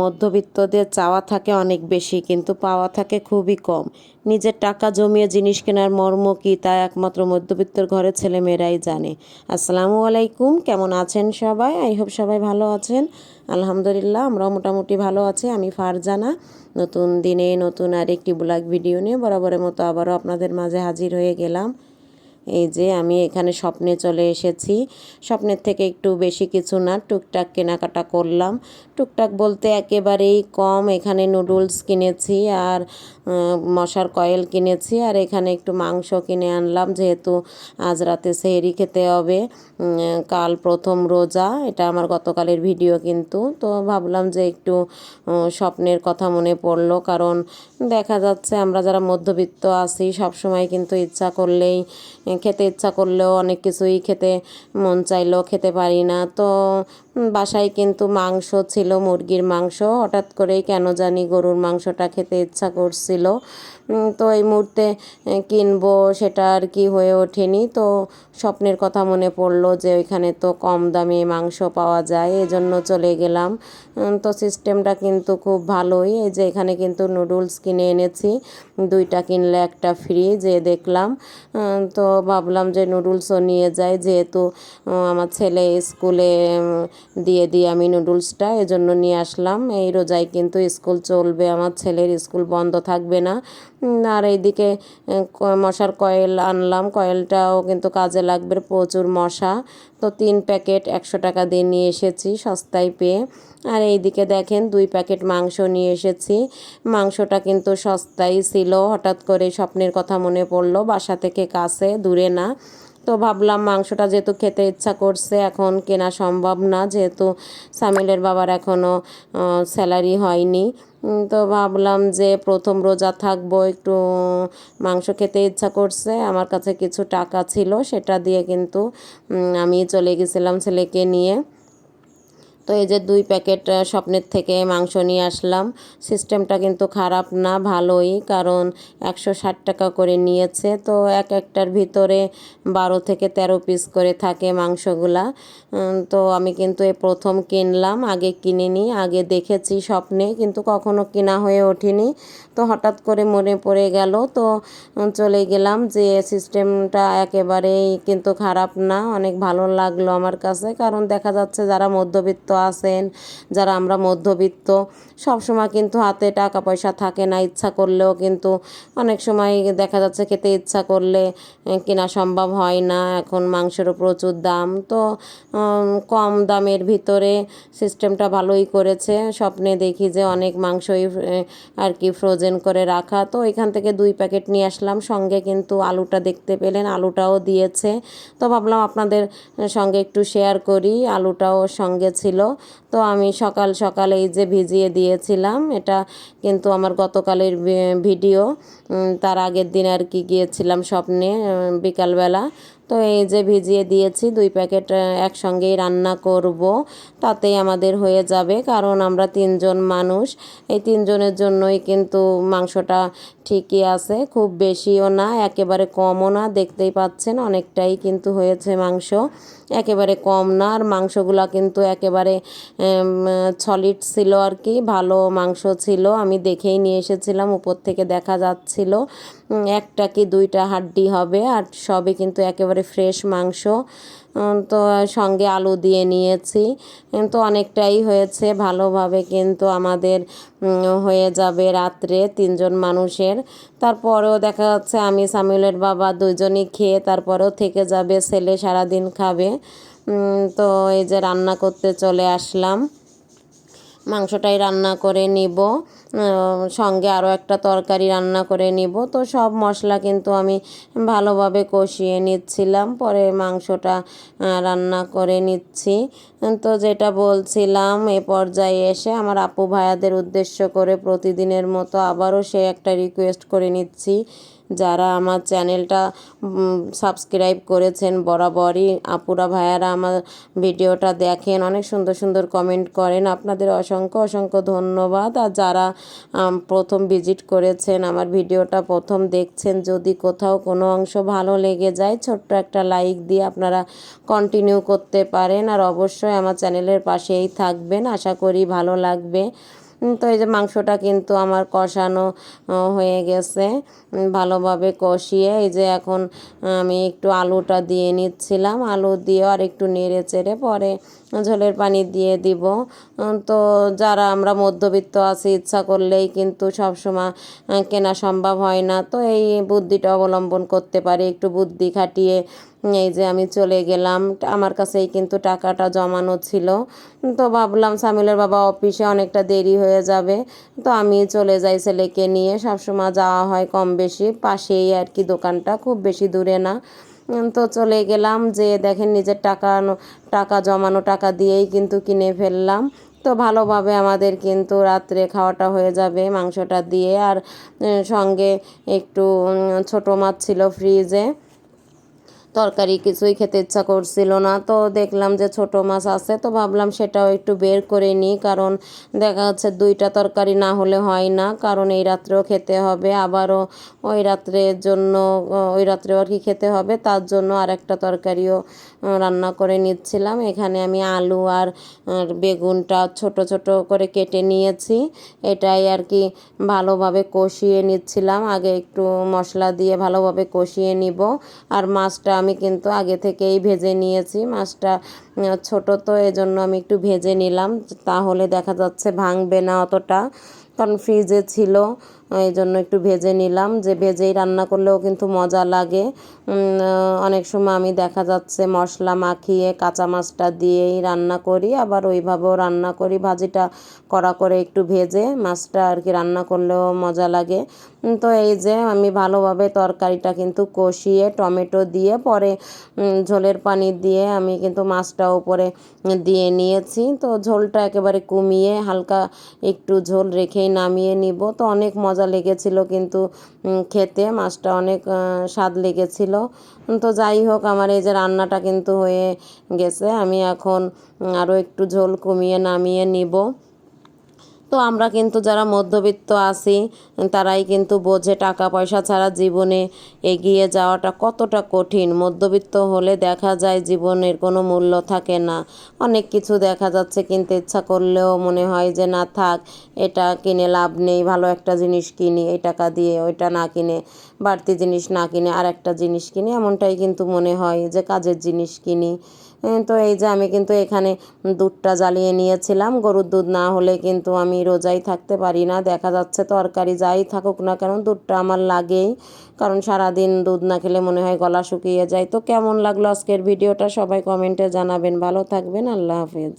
মধ্যবিত্তদের চাওয়া থাকে অনেক বেশি, কিন্তু পাওয়া থাকে খুবই কম। নিজের টাকা জমিয়ে জিনিস কেনার মর্ম কী তা একমাত্র মধ্যবিত্তর ঘরের ছেলেমেয়েরাই জানে। আসসালামু আলাইকুম, কেমন আছেন সবাই? আই হোপ সবাই ভালো আছেন। আলহামদুলিল্লাহ, আমরাও মোটামুটি ভালো আছি, আমি ফারজানা। নতুন দিনে নতুন আরেকটি ব্লগ ভিডিও নিয়ে বরাবরের মতো আবারও আপনাদের মাঝে হাজির হয়ে গেলাম। এই যে আমি এখানে স্বপ্নে চলে এসেছি। স্বপ্নের থেকে একটু বেশি কিছু না, টুকটাক কেনাকাটা করলাম। টুকটাক বলতে একেবারেই কম, এখানে নুডলস কিনেছি আর মশার কয়েল কিনেছি আর এখানে একটু মাংস কিনে আনলাম যেহেতু আজ রাতে সেহরি খেতে হবে। কাল প্রথম রোজা, এটা আমার গতকালের ভিডিও কিন্তু। তো ভাবলাম যে একটু স্বপ্নের কথা মনে পড়ল কারণ দেখা যাচ্ছে আমরা যারা মধ্যবিত্ত আছি সবসময় কিন্তু ইচ্ছা করলেই খেতে ইচ্ছা করলেও অনেক কিছুই খেতে মন চাইলেও খেতে পারি না। তো বাসায় কিন্তু মাংস ছিল, মুরগির মাংস। হঠাৎ করেই কেন জানি গরুর মাংসটা খেতে ইচ্ছা করছিল। তো এই মুহূর্তে কিনবো সেটা আর কি হয়ে ওঠেনি। তো স্বপ্নের কথা মনে পড়ল যে ওইখানে তো কম দামে মাংস পাওয়া যায়, এজন্য চলে গেলাম। তো সিস্টেমটা কিন্তু খুব ভালোই। এই যে এখানে কিন্তু নুডলস কিনে এনেছি, দুইটা কিনলে একটা ফ্রি, যে দেখলাম। তো ভাবলাম যে নুডলসও নিয়ে যাই, যেহেতু আমার ছেলে স্কুলে দিয়ে দিই আমি নুডলসটা এজন্য নিয়ে আসলাম। এই রোজায় কিন্তু স্কুল চলবে, আমার ছেলের স্কুল বন্ধ থাকবে না। আর এইদিকে মশার কয়েল আনলাম, কয়েলটাও কিন্তু কাজে লাগবে, প্রচুর মশা। তো তিন প্যাকেট একশো টাকা দিয়ে নিয়ে এসেছি সস্তায় পেয়ে। আর এইদিকে দেখেন, দুই প্যাকেট মাংস নিয়ে এসেছি। মাংসটা কিন্তু সস্তায় ছিল, হঠাৎ করে স্বপ্নের কথা মনে পড়ল, বাসা থেকে কাছে, দূরে না। তো ভাবলাম মাংসটা যেহেতু খেতে ইচ্ছা করছে, এখন কেনা সম্ভব না। যেহেতু সামিলের বাবার এখনও স্যালারি হয়নি। তো ভাবলাম যে প্রথম রোজা থাকব, একটু মাংস খেতে ইচ্ছা করছে। আমার কাছে কিছু টাকা ছিল, সেটা দিয়ে কিন্তু আমি চলে গেছিলাম ছেলেকে নিয়ে। তো এই যে দুই প্যাকেট স্বপ্নের থেকে মাংস নিয়ে আসলাম। সিস্টেমটা কিন্তু খারাপ না, ভালোই, কারণ একশো ষাট টাকা করে নিয়েছে। তো এক একটার ভিতরে বারো থেকে তেরো পিস করে থাকে মাংসগুলা। তো আমি কিন্তু এ প্রথম কিনলাম, আগে কিনিনি, আগে দেখেছি স্বপ্নে, কিন্তু কখনো কেনা হয়ে ওঠেনি। তো হঠাৎ করে মনে পড়ে গেল, তো চলে গেলাম যে সিস্টেমটা একেবারেই কিন্তু খারাপ না, অনেক ভালো লাগল আমার কাছে। কারণ দেখা যাচ্ছে যারা মধ্যবিত্ত আছেন, যারা আমরা মধ্যবিত্ত। সব সময় কিন্তু হাতে টাকা পয়সা থাকে না, ইচ্ছা করলেও কিন্তু অনেক সময় দেখা যাচ্ছে খেতে ইচ্ছা করলে কেনা সম্ভব হয় না। এখন মাংসেরও প্রচুর দাম। তো কম দামের ভিতরে সিস্টেমটা ভালোই করেছে। স্বপ্নে দেখি যে অনেক মাংসই আর কি ফ্রোজেন করে রাখা। তো এখান থেকে দুই প্যাকেট নিয়ে আসলাম। সঙ্গে কিন্তু আলুটা দেখতে পেলেন, আলুটাও দিয়েছে। তো ভাবলাম আপনাদের সঙ্গে একটু শেয়ার করি। আলুটাও সঙ্গে ছিল। তো আমি সকাল সকাল এই যে ভিজিয়ে দিয়েছিলাম, এটা কিন্তু আমার গতকালের ভিডিও। তার আগের দিন আর কি গিয়েছিলাম স্বপ্নে বিকালবেলা। তো এই যে ভিজিয়ে দিয়েছি, দুই প্যাকেট একসঙ্গেই রান্না করব। তাতেই আমাদের হয়ে যাবে, কারণ আমরা তিনজন মানুষ। এই তিনজনের জন্যই কিন্তু মাংসটা ঠিকই আছে, খুব বেশিও না, একেবারে কমও না, দেখতেই পাচ্ছেন অনেকটাই কিন্তু হয়েছে মাংস। একেবারে কম না, আর মাংসগুলা কিন্তু একেবারে সলিড ছিল আর কি, ভালো মাংস ছিল। আমি দেখেই নিয়ে এসেছিলাম, উপর থেকে দেখা যাচ্ছিল একটা কি দুইটা হাড্ডি হবে, আর সবই কিন্তু একেবারে ফ্রেশ মাংস তো সঙ্গে আলু দিয়ে নিয়েছি। তো অনেকটাই হয়েছে, ভালোভাবে কিন্তু আমাদের হয়ে যাবে রাত্রে তিনজন মানুষের। তারপরেও দেখা যাচ্ছে আমি, সামিউলের বাবা দুজনই খেয়ে তারপরেও থেকে যাবে, ছেলে সারাদিন খাবে। তো এই যে রান্না করতে চলে আসলাম। মাংসটাই রান্না করে নিব। সঙ্গে আরও একটা তরকারি রান্না করে নিব। তো সব মশলা কিন্তু আমি ভালোভাবে কষিয়ে নিচ্ছিলাম। পরে মাংসটা রান্না করে নিচ্ছি। তো যেটা বলছিলাম, এ পর্যায়ে এসে আমার আপু ভাইয়াদের উদ্দেশ্য করে প্রতিদিনের মতো আবারও সে একটা রিকোয়েস্ট করে নিচ্ছি। যারা আমার চ্যানেলটা সাবস্ক্রাইব করেছেন বরাবরই, আপুরা ভাইয়ারা আমার ভিডিওটা দেখেন, অনেক সুন্দর সুন্দর কমেন্ট করেন। আপনাদের অসংখ্য অসংখ্য ধন্যবাদ। আর যারা প্রথম ভিজিট করেছেন, আমার ভিডিওটা প্রথম দেখছেন, যদি কোথাও কোনো অংশ ভালো লেগে যায়, ছোট্ট একটা লাইক দিয়ে আপনারা কন্টিনিউ করতে পারেন। আর অবশ্যই আমার চ্যানেলের পাশেই থাকবেন। আশা করি ভালো লাগবে। তো এই যে মাংসটা কিন্তু আমার কষানো হয়ে গেছে। ভালোভাবে কষিয়ে এই যে এখন আমি একটু আলুটা দিয়ে নিচ্ছিলাম। আলু দিয়ে আর একটু নেড়ে চেড়ে পরে ঝোলের পানি দিয়ে দিব। তো যারা আমরা মধ্যবিত্ত আছি, ইচ্ছা করলেই কিন্তু সবসময় কেনা সম্ভব হয় না। তো এই বুদ্ধিটা অবলম্বন করতে পারি, একটু বুদ্ধি খাটিয়ে এই যে আমি চলে গেলাম। আমার কাছেই কিন্তু টাকাটা জমানো ছিল। তো ভাবলাম সামিলের বাবা অফিসে অনেকটা দেরি হয়ে যাবে। তো আমি চলে যাই ছেলেকে নিয়ে। সবসময় যাওয়া হয় কম বেশি। পাশেই আর কি দোকানটা, খুব বেশি দূরে না। তো চলে গেলাম যে দেখেন নিজের টাকা টাকা জমানো টাকা দিয়েই কিন্তু কিনে ফেললাম। তো ভালোভাবে আমাদের কিন্তু রাত্রে খাওয়াটা হয়ে যাবে মাংসটা দিয়ে। আর সঙ্গে একটু ছোট মাছ ছিল ফ্রিজে। তরকারি কিছুই খেতে ইচ্ছা করছিল না। তো দেখলাম যে ছোট মাছ আছে, তো ভাবলাম সেটাও একটু বের করে নিই, কারণ দেখা যাচ্ছে দুইটা তরকারি না হলে হয় না, কারণ এই রাত্রেও খেতে হবে। আবারও ওই রাত্রের জন্য ওই রাত্রেও আর কি খেতে হবে, তার জন্য আর একটা তরকারিও রান্না করে নিচ্ছিলাম। এখানে আমি আলু আর বেগুনটা ছোট ছোট করে কেটে নিয়েছি। এটাই আর কি ভালোভাবে কষিয়ে নিচ্ছিলাম। আগে একটু মশলা দিয়ে ভালোভাবে কষিয়ে নিব। আর মাছটা আমি কিন্তু আগে থেকেই ভেজে নিয়েছি। মাছটা ছোট তো এজন্য আমি একটু ভেজে নিলাম। তাহলে দেখা যাচ্ছে ভাঙবে না অতটা। কারণ ফ্রিজে ছিল। এই জন্য একটু ভেজে নিলাম। যে ভেজেই রান্না করলেও কিন্তু মজা লাগে। অনেক সময় আমি দেখা যাচ্ছে মশলা মাখিয়ে কাঁচা মাছটা দিয়েই রান্না করি। আবার ওইভাবেও রান্না করি। ভাজিটা কড়া করে একটু ভেজে মাছটা আর কি রান্না করলেও মজা লাগে। তো এই যে আমি ভালোভাবে তরকারিটা কিন্তু কষিয়ে টমেটো দিয়ে পরে ঝোলের পানি দিয়ে আমি কিন্তু মাছটা উপরে দিয়ে নিয়েছি। তো ঝোলটা একেবারে কমিয়ে হালকা একটু ঝোল রেখেই নামিয়ে নিব। তো অনেক মজা লেগেছিল কিন্তু খেতে মাছটা অনেক স্বাদ লেগেছিল। তো যাই হোক, আমার এই যে রান্নাটা কিন্তু হয়ে গেছে। আমি এখন আরও একটু ঝোল কমিয়ে নামিয়ে নিব। তো আমরা কিন্তু যারা মধ্যবিত্ত আছি, তারাই কিন্তু বোঝে টাকা পয়সা ছাড়া জীবনে এগিয়ে যাওয়াটা কতটা কঠিন। মধ্যবিত্ত হলে দেখা যায় জীবনের কোনো মূল্য থাকে না। অনেক কিছু দেখা যাচ্ছে, কিনতে ইচ্ছা করলেও মনে হয় যে, না থাক, এটা কিনে লাভ নেই, ভালো একটা জিনিস কিনি, এই টাকা দিয়ে ওইটা না কিনে, বাড়তি জিনিস না কিনে আর একটা জিনিস কিনি। এমনটাই কিন্তু মনে হয় যে, কাজের জিনিস কিনি। তো এই যে আমি কিন্তু এখানে দুধটা জ্বালিয়ে নিয়েছিলাম। গরুর দুধ না হলে কিন্তু আমি রোজাই থাকতে পারি না। দেখা যাচ্ছে তরকারি যাই থাকুক না কেন দুধটা আমার লাগেই, কারণ সারাদিন দুধ না খেলে মনে হয় গলা শুকিয়ে যায়। তো কেমন লাগল আজকের ভিডিওটা সবাই কমেন্টে জানাবেন। ভালো থাকবেন, আল্লাহ হাফেজ।